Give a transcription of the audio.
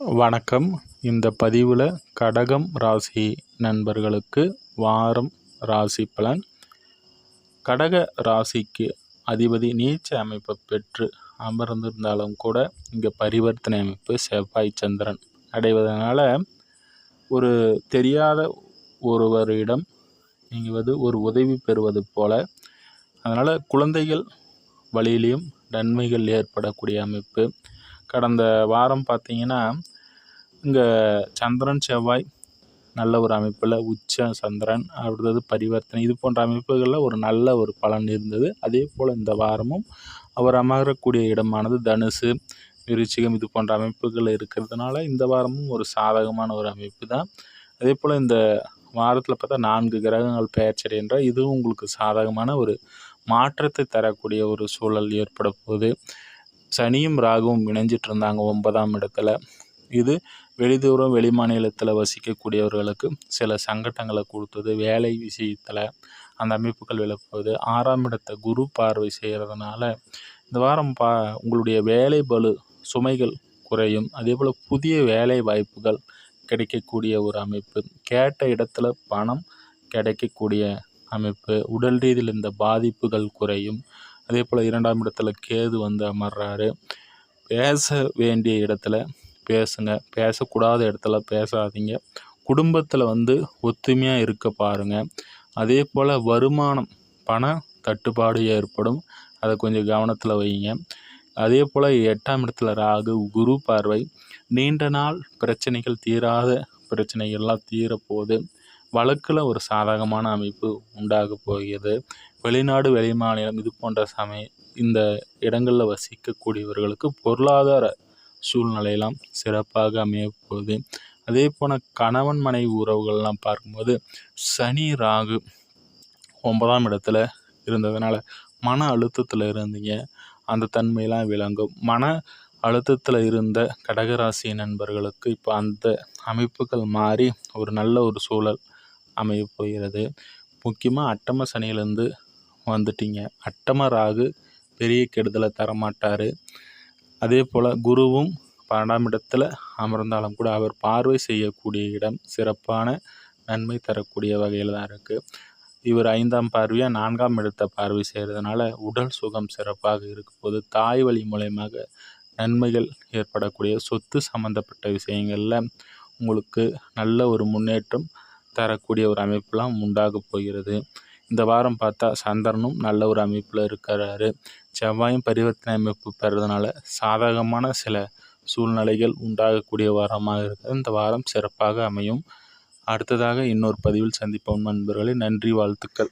வணக்கம். இந்த பதிவில் கடகம் ராசி நண்பர்களுக்கு வாரம் ராசி பலன். கடக ராசிக்கு அதிபதி நீச்ச அமைப்பை பெற்று அமர்ந்திருந்தாலும் கூட இங்கே பரிவர்த்தனை அமைப்பு செவ்வாய் சந்திரன் அடைவதனால் ஒரு தெரியாத ஒருவரிடம் நீங்கள் வந்து ஒரு உதவி பெறுவது போல. அதனால் குழந்தைகள் வழியிலையும் நன்மைகள் ஏற்படக்கூடிய அமைப்பு. கடந்த வாரம் பார்த்தீங்கன்னா இங்கே சந்திரன் செவ்வாய் நல்ல ஒரு அமைப்பில் உச்ச சந்திரன் அடுத்தது பரிவர்த்தனை. இது போன்ற அமைப்புகளில் ஒரு நல்ல ஒரு பலன் இருந்தது. அதே போல் இந்த வாரமும் அவர் அமரக்கூடிய இடமானது தனுசு விருச்சிகம் இது போன்ற அமைப்புகள் இருக்கிறதுனால இந்த வாரமும் ஒரு சாதகமான ஒரு அமைப்பு தான். அதே போல் இந்த வாரத்தில் பார்த்தா நான்கு கிரகங்கள் பெயர்ச்சரி என்றால் இதுவும் உங்களுக்கு சாதகமான ஒரு மாற்றத்தை தரக்கூடிய ஒரு சூழல் ஏற்பட போகுது. சனியும் ராகுவும் இணைஞ்சிட்டு இருந்தாங்க ஒன்பதாம் இடத்துல. இது வெளிதூரம் வெளி மாநிலத்தில் வசிக்கக்கூடியவர்களுக்கு சில சங்கடங்களை கொடுத்தது வேலை விஷயத்தில் அந்த அமைப்புகள் விளக்குவது ஆறாம் இடத்தை குரு பார்வை செய்கிறதுனால இந்த வாரம் பா உங்களுடைய வேலை பலு சுமைகள் குறையும். அதே போல் புதிய வேலை வாய்ப்புகள் கிடைக்கக்கூடிய ஒரு அமைப்பு. கேட்ட இடத்துல பணம் கிடைக்கக்கூடிய அமைப்பு. உடல் ரீதியில் இந்த பாதிப்புகள் குறையும். அதே போல் இரண்டாம் இடத்துல கேது வந்து அமர்றாரு. பேச வேண்டிய இடத்துல பேசுங்க பேசக்கூடாத இடத்துல பேசாதீங்க. குடும்பத்தில் வந்து ஒத்துமையாக இருக்க பாருங்கள் அதே போல் வருமானம் பண தட்டுப்பாடு ஏற்படும். அதை கொஞ்சம் கவனத்தில் வைங்க. அதே போல் எட்டாம் இடத்துல ராகு குரு பார்வை. நீண்ட நாள் பிரச்சனைகள் தீராத பிரச்சனைகள்லாம் தீரப்போகுது. வழக்கில் ஒரு சாதகமான அமைப்பு உண்டாக போகிறது. வெளிநாடு வெளிமாநிலம் இது போன்ற சமய இந்த இடங்களில் வசிக்கக்கூடியவர்களுக்கு பொருளாதார சூழ்நிலையெல்லாம் சிறப்பாக அமையப்போகுது. அதே போல் கணவன் மனைவி உறவுகள்லாம் பார்க்கும்போது சனி ராகு ஒன்பதாம் இடத்துல இருந்ததுனால மன அழுத்தத்தில் இருந்தீங்க. அந்த தன்மையெல்லாம் விளங்கும். மன அழுத்தத்தில் இருந்த கடகராசி நண்பர்களுக்கு இப்போ அந்த அமைப்புகள் மாறி ஒரு நல்ல ஒரு சூழல் அமைய போகிறது. முக்கியமாக அட்டம சனியிலேருந்து வந்துட்டீங்க. அட்டம ராகு பெரிய கெடுதலை தரமாட்டார். அதே போல் குருவும் பன்னெண்டாம் இடத்துல அமர்ந்தாலும் கூட அவர் பார்வை செய்யக்கூடிய இடம் சிறப்பான நன்மை தரக்கூடிய வகையில் தான் இருக்குது இவர் ஐந்தாம் பார்வையாக நான்காம் இடத்தை பார்வை செய்கிறதுனால உடல் சுகம் சிறப்பாக இருக்கும் போது தாய் வழி மூலயமாக நன்மைகள் ஏற்படக்கூடிய சொத்து சம்மந்தப்பட்ட விஷயங்களில் உங்களுக்கு நல்ல ஒரு முன்னேற்றம் தரக்கூடிய ஒரு அமைப்பெலாம் உண்டாக போகிறது. இந்த வாரம் பார்த்தா சந்திரனும் நல்ல ஒரு அமைப்பில் இருக்கிறாரு. செவ்வாயும் பரிவர்த்தனை அமைப்பு பெறதுனால சாதகமான சில சூழ்நிலைகள் உண்டாகக்கூடிய வாரமாக இருக்கிறது இந்த வாரம் சிறப்பாக அமையும். அடுத்ததாக இன்னொரு பதிவில் சந்திப்போம் நண்பர்களே. நன்றி வாழ்த்துக்கள்.